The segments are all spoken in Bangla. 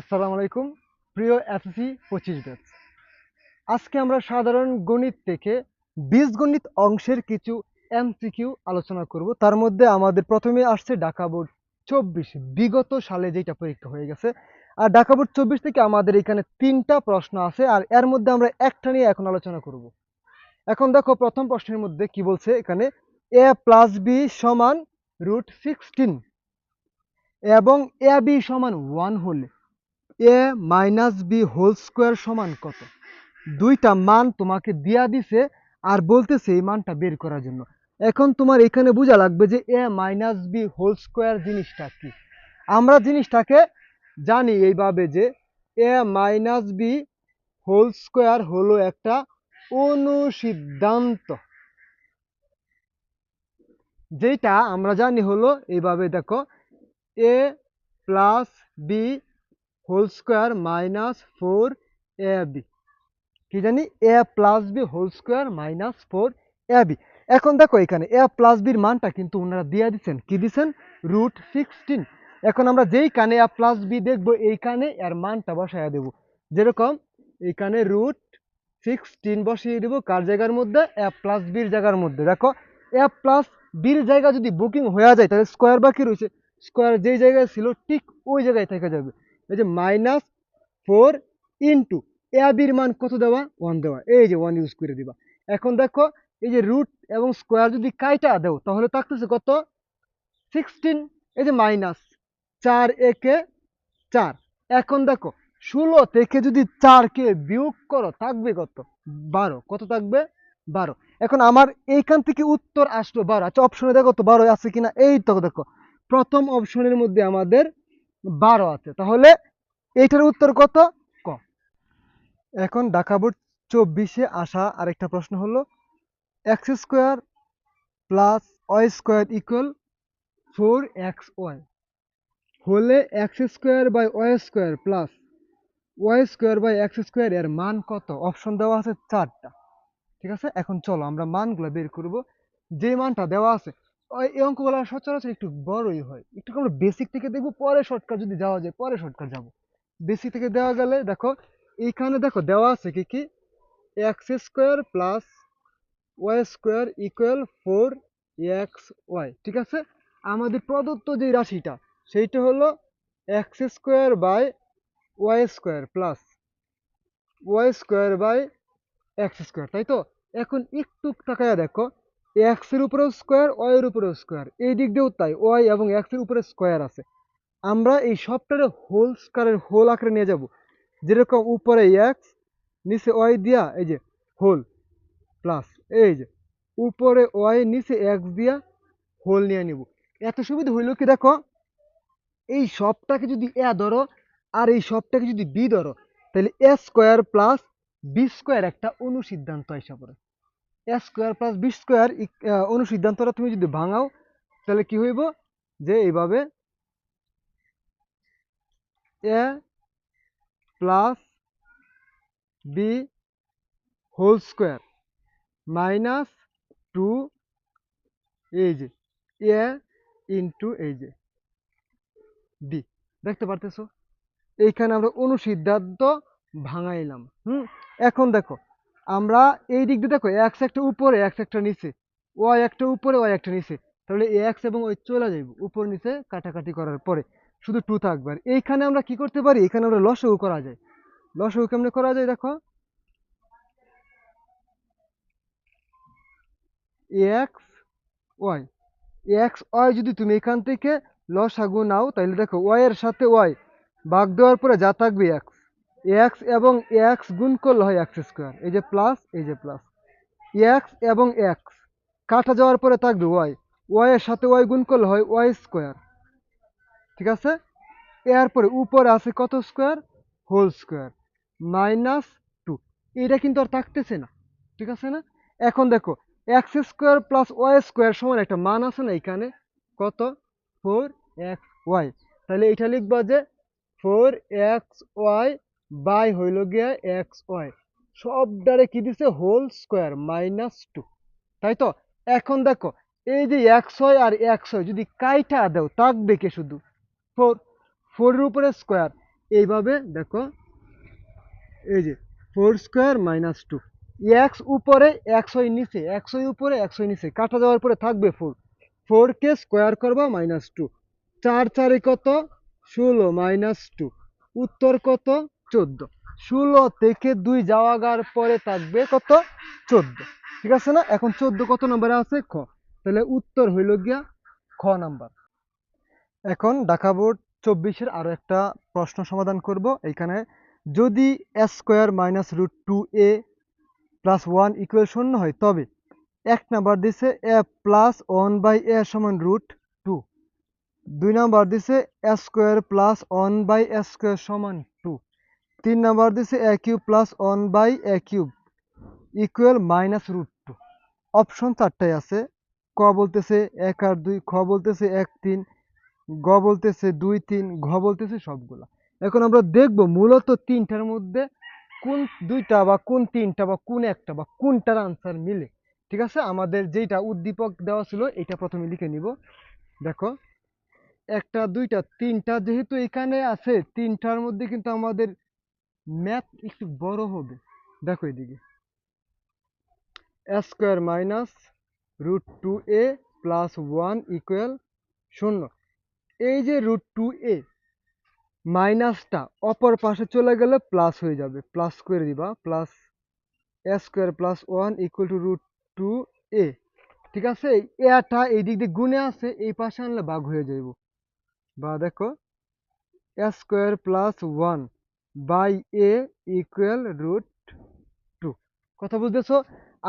আসসালামু আলাইকুম। প্রিয় এসএসসি পঁচিশ ব্যাচ, আজকে আমরা সাধারণ গণিত থেকে বীজগণিত অংশের কিছু এমসিকিউ আলোচনা করব। তার মধ্যে আমাদের প্রথমে আসছে ঢাকা বোর্ড চব্বিশ। বিগত সালে যেটা পরীক্ষা হয়ে গেছে, আর ঢাকা বোর্ড চব্বিশ থেকে আমাদের এখানে তিনটা প্রশ্ন আছে, আর এর মধ্যে আমরা একটা নিয়ে এখন আলোচনা করব। এখন দেখো প্রথম প্রশ্নের মধ্যে কি বলছে এখানে, এ প্লাস বি সমান রুট সিক্সটিন এবং এ বি সমান ওয়ান হলে A minus B whole square সমান কত? দুইটা মান তোমাকে দিয়া দিছে আর বলতেছে এই মানটা বের করার জন্য। এখন তোমার এখানে বোঝা লাগবে যে A minus B whole square জিনিসটা কি? আমরা জিনিসটাকে জানি এইভাবে যে A minus B whole square হলো একটা অনুসিদ্ধান্ত। যেটা আমরা জানি হলো এইভাবে দেখো, A plus B whole square minus four A B কি জানি? A plus B whole square minus four A B এখন দেখো এখানে এ প্লাস বির মানটা কিন্তু ওনারা দিয়ে দিচ্ছেন কি দিচ্ছেন রুট সিক্সটিন এখন আমরা যেই কানে এ প্লাস বি দেখব, এইখানে এর মানটা বসাইয়া দেবো। যেরকম এইখানে রুট সিক্সটিন বসিয়ে দেবো কার জায়গার মধ্যে? এ প্লাস বির জায়গার মধ্যে। দেখো এ প্লাস বির জায়গা যদি বুকিং হয়ে যায়, তাহলে স্কোয়ার বাকি রয়েছে। স্কোয়ার যেই জায়গায় ছিল, ঠিক ওই জায়গায় থেকে যাবে। এই যে মাইনাস ফোর ইন্টু, এ বির মান কত দেওয়া? ওয়ান দেওয়া। এই যে ওয়ান ইউজ করে দিবা। এখন দেখো, এই যে রুট এবং স্কোয়ার যদি কাইটা দেও, তাহলে থাকতেছে কত? সিক্সটিন। এই যে মাইনাস চার একে চার। এখন দেখো, ষোলো থেকে যদি চারকে বিয়োগ করো, থাকবে কত? বারো। কত থাকবে? বারো। এখন আমার এইখান থেকে উত্তর আসলো বারো। আচ্ছা অপশনে দেখো তো বারো আছে কিনা? এই তো দেখো। প্রথম অপশনের মধ্যে আমাদের বারো আছে। তাহলে এইটার উত্তর কত? ক। এখন ঢাকা চব্বিশে আসা আরেকটা প্রশ্ন হলো X square plus Y square equal four X Y হলে X square by Y square plus Y square by X square এর মান কত? অপশন দেওয়া আছে চারটা। ঠিক আছে? এখন চলো আমরা মানগুলো বের করব। যে মানটা দেওয়া আছে এই অঙ্কগুলো সচরাচর একটু বড়ই হয়। একটু আমরা বেসিক থেকে দেখব, পরে শর্টকাট যদি যাওয়া যায়, পরে শর্টকাট যাব। বেসিক থেকে দেওয়া গেলে দেখো, এইখানে দেখো দেওয়া আছে কি কি? X square plus Y square equal four X Y ঠিক আছে? আমাদের প্রদত্ত যে রাশিটা, সেইটা হলো X square by Y square plus Y square by X square তাই তো? এখন একটু তাকায়া দেখো এক্সের উপরেও স্কোয়ার ওয়াই এর উপরেও স্কোয়ার এই দিক দিয়েও তাই। ওয়াই এবং এক্সের উপরে স্কোয়ার আছে। আমরা এই সবটারে হোল স্কোয়ারের হোল আকারে নিয়ে যাব। যেরকম উপরে এক্স নিচে ওয়াই দিয়া, এই যে হোল প্লাস এই যে উপরে ওয়াই নিচে এক্স দিয়া হোল নিয়ে নিব। এত সুবিধা হইল কি দেখো? এই সবটাকে যদি এ ধরো আর এই সবটাকে যদি বি ধরো, তাহলে A square plus B square একটা অনুসিদ্ধান্ত আসা পড়ে। স্কোয়ার প্লাস বি স্কোয়ার অনুসিদ্ধান্তটা তুমি যদি ভাঙাও, তাহলে কি হইব? যে এইভাবে A plus B whole square minus two এই যে এ ইন্টু এই যে বি দেখতে পারতেছো? এইখানে আমরা অনুসিদ্ধান্ত ভাঙাইলাম, হুম? এখন দেখো আমরা এই দিক দিয়ে দেখো এক্স একটা উপরে এক্স একটা নিচে। ওয়াই একটা উপরে ওয়াই একটা নিচে। তাহলে এক্স এবং ওই চলে যাইব উপর, নিচে, কাটাকাটি করার পরে। শুধু টু থাকবে। আর এইখানে আমরা কি করতে পারি? এখানে আমরা লসও করা যায়। লসও কেমনে করা যায় দেখো? এক্স ওয়াই এক্স ওয়াই যদি তুমি এখান থেকে লস লসাগু নাও তাহলে দেখো ওয়াই এর সাথে ওয়াই ভাগ দেওয়ার পরে যা থাকবে এক্স এক্স এবং এক্স গুণ করলে হয় এক্স স্কোয়ার এই যে প্লাস এই যে প্লাস এক্স এবং এক্স কাটা যাওয়ার পরে থাকবে ওয়াই ওয়াই এর সাথে ওয়াই গুণ করলে হয় ওয়াই স্কোয়ার ঠিক আছে? এরপরে উপরে আছে কত square whole square minus two এটা কিন্তু আর থাকতেছে না। ঠিক আছে না? এখন দেখো X square plus Y square সমান একটা মান আছে না এখানে? কত? ফোর এক্স ওয়াই তাহলে এটা লিখবা যে ফোর এক্স ওয়াই বাই হইল গিয়া এক্স ওয়াই। সবটারে কি দিছে? Whole square minus two. তাই তো? এখন দেখো, এই যে এক্স ওয়াই আর এক্স ওয়াই যদি কাইটা দেও থাকবে কে শুধু। ফোর, ফোরের উপরে স্কোয়ার। এইভাবে দেখো, এই যে four square minus two. X উপরে একশোই নিচে একশোই উপরে একশোই নিচে। কাটা যাওয়ার পরে থাকবে ফোর। ফোরকে স্কোয়ার করবা মাইনাস টু। চার চারে কত? ষোলো মাইনাস টু। উত্তর কত? চোদ্দ। ষোলো থেকে দুই যাওয়াগার পরে থাকবে কত? চোদ্দ। ঠিক আছে না? এখন চোদ্দ কত নম্বরে আছে? খ। তাহলে উত্তর হইল গিয়া খ নাম্বার। এখন ঢাকা বোর্ড চব্বিশের আরও একটা প্রশ্ন সমাধান করব। এখানে যদি S square minus root two A plus one equal শূন্য হয়, তবে এক নাম্বার দিছে A plus one by A সমান রুট টু দুই নাম্বার দিছে A square plus one by A square সমান টু তিন নাম্বার দিছে A cube plus one by A cube equal minus root two option চারটায় আছে। ক বলতেছে এক আর দুই, খ বলতেছে এক তিন, গ বলতেছে দুই তিন, ঘ বলতেছে সবগুলা। এখন আমরা দেখব মূলত তিনটার মধ্যে কোন দুইটা বা কোন তিনটা বা কোন একটা বা কোনটার আনসার মিলে। ঠিক আছে? আমাদের যেটা উদ্দীপক দেওয়া ছিল এটা প্রথমে লিখে নিব। দেখো, একটা, দুইটা, তিনটা যেহেতু এখানে আছে, তিনটার মধ্যে কিন্তু আমাদের ম্যাথ একটু বড় হবে। দেখো এদিকে। Square minus root two A plus one equal শূন্য। এই যে রুট টু এ, মাইনাসটা অপর পাশে চলে গেলে প্লাস হয়ে যাবে। প্লাস করে দিবা, plus square plus one equal two root two A. ঠিক আছে? এটা এই দিক দিয়ে গুণে আছে, এই পাশে আনলে বাঘ হয়ে যাইব। বা দেখো, square plus one by A equal root two কথা বুঝতেছো?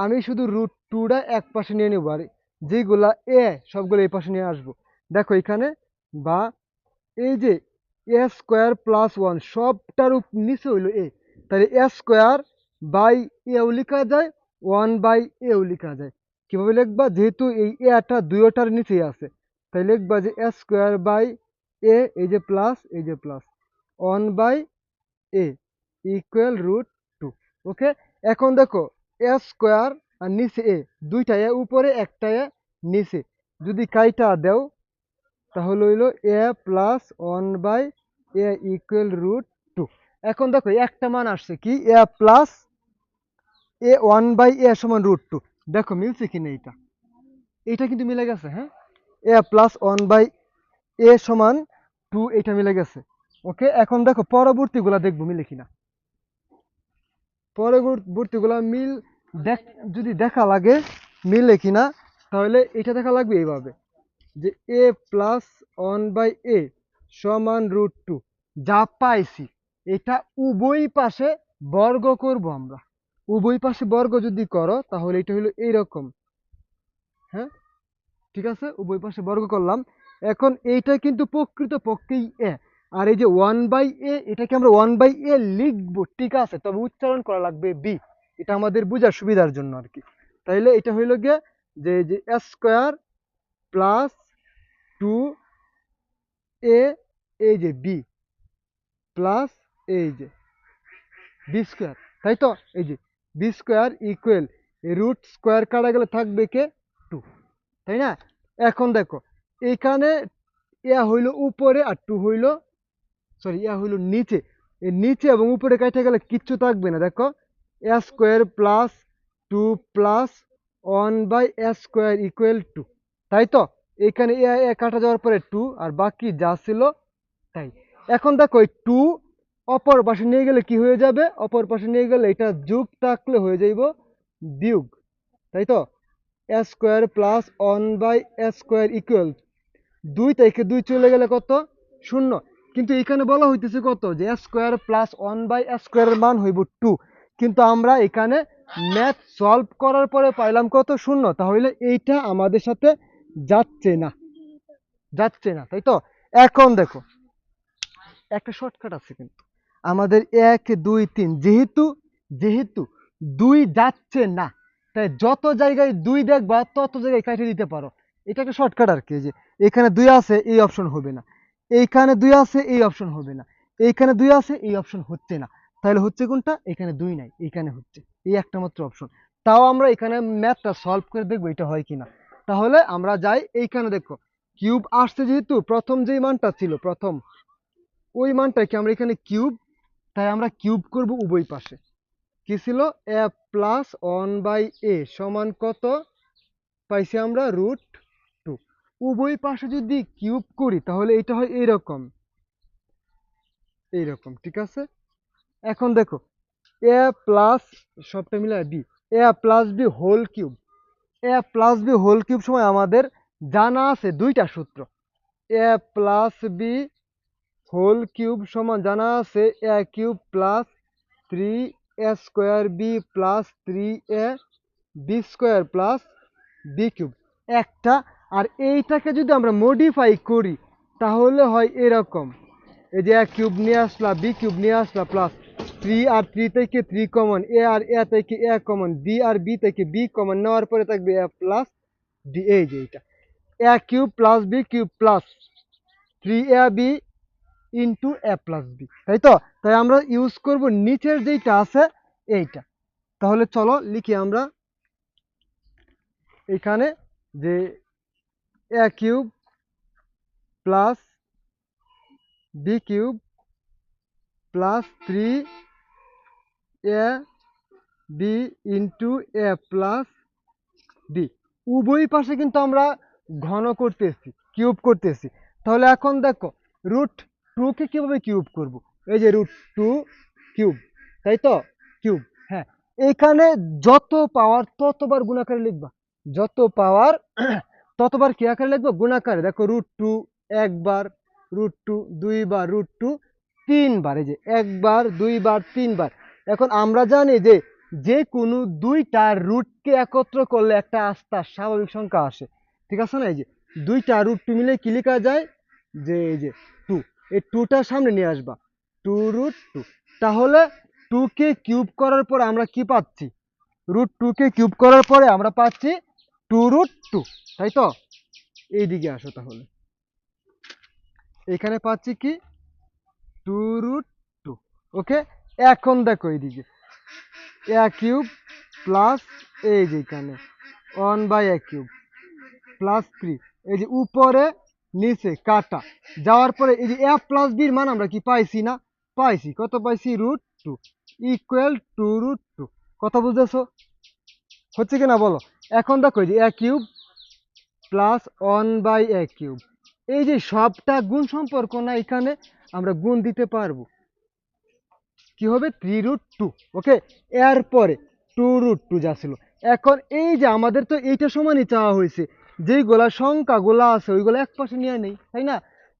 আমি শুধু রুট টুটা এক পাশে নিয়ে নেব, আর যেগুলা এ সবগুলো এই পাশে নিয়ে আসব। দেখো এখানে বা এই যে এ স্কোয়ার প্লাস ওয়ান সবটার উপ, নিচে হইল এ তাহলে এ স্কোয়ার বাই এও লেখা যায় ওয়ান বাই এও লেখা যায়। কীভাবে লিখবা? যেহেতু এই এটা দুইটার নিচেই আছে। তাই লিখবা যে এ স্কোয়ার বাই এ এই যে প্লাস এই যে plus one by A equal root two okay এখন দেখো এ স্কোয়ার আর নিচে এ দুইটা এ উপরে একটা এ নিচে। যদি কাইটা দেও, তাহলে হইল A plus one by A equal root two এখন দেখো, একটা মান আসছে কি? A plus A one by A সমান রুট টু দেখো, মিলছে কিনা এইটা? এইটা কিন্তু মিলে গেছে হ্যাঁ? A plus one by A সমান টু এটা মিলে গেছে। ওকে, এখন দেখো পরবর্তীগুলা দেখব, মিলে কিনা। পরবর্তীগুলা মিল দেখ, যদি দেখা লাগে, মিলে কিনা, তাহলে এটা দেখা লাগবে এইভাবে, যে A plus one by A সমান রুট টু যা পাইছি, এটা উভয় পাশে বর্গ করব আমরা। উভয় পাশে বর্গ যদি করো, তাহলে এটা হলো এইরকম। হ্যাঁ? ঠিক আছে? উভয় পাশে বর্গ করলাম। এখন এইটা কিন্তু প্রকৃত পক্ষেই এ আর এই যে ওয়ান বাই এ এটাকে আমরা ওয়ান বাই এ লিখব, ঠিক আছে? তবে উচ্চারণ করা লাগবে বি এটা আমাদের বোঝার সুবিধার জন্য আর কি। তাইলে এটা হইল গিয়ে যে যে স্কোয়ার প্লাস টু এ এই যে বি প্লাস এই যে বি স্কোয়ার তাই তো? এই যে B square equal root square কাটা গেলে থাকবে কে? টু তাই না? এখন দেখো, এখানে এ হইল উপরে আর টু হইল সরি ইয়া হইল নিচে। এই নিচে এবং উপরে কাটা গেলে কিচ্ছু থাকবে না, দেখো। A square plus two plus one by A square equal two তাই তো? এখানে এ এ কাটা যাওয়ার পরে টু আর বাকি যা ছিল তাই। এখন দেখো, এই টু অপর পাশে নিয়ে গেলে কি হয়ে যাবে? অপর পাশে নিয়ে গেলে এটা যুগ থাকলে হয়ে যাইব বিয়োগ। তাই তো? A square plus one by A square equal দুই থেকে দুই চলে গেলে কত? শূন্য। কিন্তু এখানে বলা হইতেছে কত? যে স্কোয়ার প্লাস ওয়ান বাই স্কোয়ারের মান হইব টু কিন্তু আমরা এখানে ম্যাথ সলভ করার পরে পাইলাম কত? শূন্য। তাহলে এইটা আমাদের সাথে যাচ্ছে না। যাচ্ছে না, তাই তো? এখন দেখো, একটা শর্টকাট আছে কিন্তু। আমাদের এক, দুই, তিন, যেহেতু যেহেতু দুই যাচ্ছে না, তাই যত জায়গায় দুই দেখবা, তত জায়গায় কাটিয়ে দিতে পারো। এটা একটা শর্টকাট আর কি যে এখানে দুই আছে, এই অপশন হবে না। এইখানে দুই আছে, এই অপশন হবে না। এইখানে দুই আছে, এই অপশন হচ্ছে না। তাহলে হচ্ছে কোনটা? এখানে দুই নাই, এইখানে হচ্ছে। এই একটা মাত্র অপশন তাও আমরা এখানে ম্যাথটা সলভ করে দেখব এটা হয় কিনা। তাহলে আমরা যাই এইখানে দেখো। কিউব আসছে যেহেতু, প্রথম যেই মানটা ছিল, প্রথম, ওই মানটাকে আমরা এখানে কিউব তাই আমরা কিউব করব উভয় পাশে। কি ছিল? A plus one by A সমান কত? পাইছি আমরা রুট উভয় পাশে যদি কিউব করি, তাহলে এটা হয় এইরকম এইরকম, ঠিক আছে? এখন দেখো, এ প্লাস সবটা মিলে B. A plus B whole cube. A plus B whole cube সময় আমাদের জানা আছে দুইটা সূত্র। A plus B whole cube সমান জানা আছে A cube plus three A square B plus three A B square plus B cube. একটা আর এইটাকে যদি আমরা মডিফাই করি, তাহলে হয় এরকম। এই যে এ কিউব নিয়ে আসলা বি কিউব নিয়ে আসলা প্লাস থ্রি আর থ্রি থেকে থ্রি কমন এ আর এ থেকে এ কমন বি আর বি থেকে বি কমন নেওয়ার পরে থাকবে এ প্লাস ডি এই যে এইটা। A cube plus B cube plus three A B into A plus B তাই তো? তাই আমরা ইউজ করব নিচের যেইটা আছে, এইটা। তাহলে চলো লিখি আমরা এখানে যে A cube plus B cube plus three A B into A plus B উভয় পাশে কিন্তু আমরা ঘন করতেছি কিউব করতেছি। তাহলে এখন দেখো রুট টুকে কীভাবে কিউব করব? এই যে রুট টু কিউব তাই তো? কিউব হ্যাঁ। এখানে যত পাওয়ার ততবার গুণাকারে লিখবা। যত পাওয়ার ততবার কি আকারে লিখব? গুণাকারে দেখো রুট টু একবার রুট টু দুইবার রুট টু তিনবার। এই যে একবার, দুইবার, তিনবার। এখন আমরা জানি যে যে কোনো দুইটা রুটকে একত্র করলে একটা আস্থা স্বাভাবিক সংখ্যা আসে। ঠিক আছে না? এই যে দুইটা রুট টু মিলে কি লেখা যায়? যে এই যে টু এই টুটার সামনে নিয়ে আসবা। টু রুট টু তাহলে টুকে কিউব করার পরে আমরা কি পাচ্ছি? রুট টুকে কিউব করার পরে আমরা পাচ্ছি টু রুট টু তাই তো? এইদিকে আসো তাহলে। এখানে পাচ্ছি কি? Two root two okay? এখন দেখো এইদিকে। এ কিউব প্লাস এই যে এখানে। One by A cube plus three. এই যে উপরে, নিচে, কাটা। যাওয়ার পরে এই যে এ প্লাস বির মান আমরা কি পাইছি না? পাইছি। কত পাইছি? Root two. Equal to root two কথা বুঝতেছো? হচ্ছে কি না বলো? এখন দেখো যে A cube plus one by A cube এই যে সবটা গুণ সম্পর্ক না, এখানে আমরা গুণ দিতে পারব। কি হবে? থ্রি রুট টু ওকে এরপরে টু রুট টু যা ছিল। এখন এই যে আমাদের তো এইটা সমানই চাওয়া হয়েছে। যেইগুলা সংখ্যাগুলা আছে, ওইগুলো এক পাশে নিয়ে নেই, তাই না?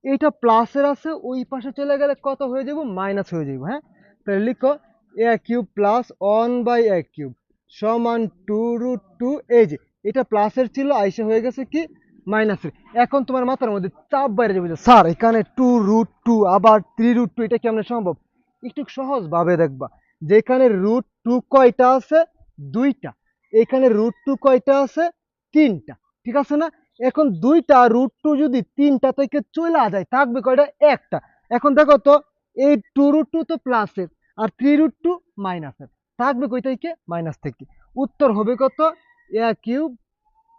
এইটা প্লাসের আছে, ওই পাশে চলে গেলে কত হয়ে যাব? মাইনাস হয়ে যাব হ্যাঁ? তাহলে লিখো A cube plus one by A cube সমান টু রুট টু, এই যে, এটা প্লাসের ছিল, আইসে হয়ে গেছে কি? মাইনাসের এখন তোমার মাথার মধ্যে চাপ বাইরে যাবে স্যার, এখানে টু রুট টু, আবার থ্রি রুট টু, এটা কেমন সম্ভব? একটু সহজভাবে দেখবা, যেখানে রুট টু কয়টা আছে? দুইটা। এখানে রুট টু কয়টা আছে? তিনটা। ঠিক আছে না? এখন দুইটা রুট টু যদি তিনটা থেকে চলে যায়, থাকবে কয়টা? একটা। এখন দেখো তো, এই টু রুট টু তো প্লাসের আর থ্রি রুট টু মাইনাসের থাকবে কই থেকে? মাইনাস থেকে। উত্তর হবে কত? A cube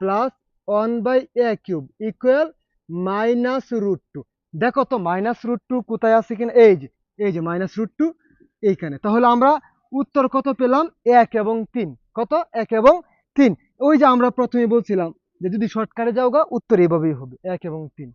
plus one by A cube equal minus root two দেখো তো মাইনাস রুট টু কোথায় আছে কিনা? এই যে এই যে মাইনাস রুট টু এইখানে। তাহলে আমরা উত্তর কত পেলাম? এক এবং তিন। কত? এক এবং তিন। ওই যে আমরা প্রথমে বলছিলাম যে যদি শর্টকাটে যাও গা উত্তর এইভাবেই হবে। এক এবং তিন।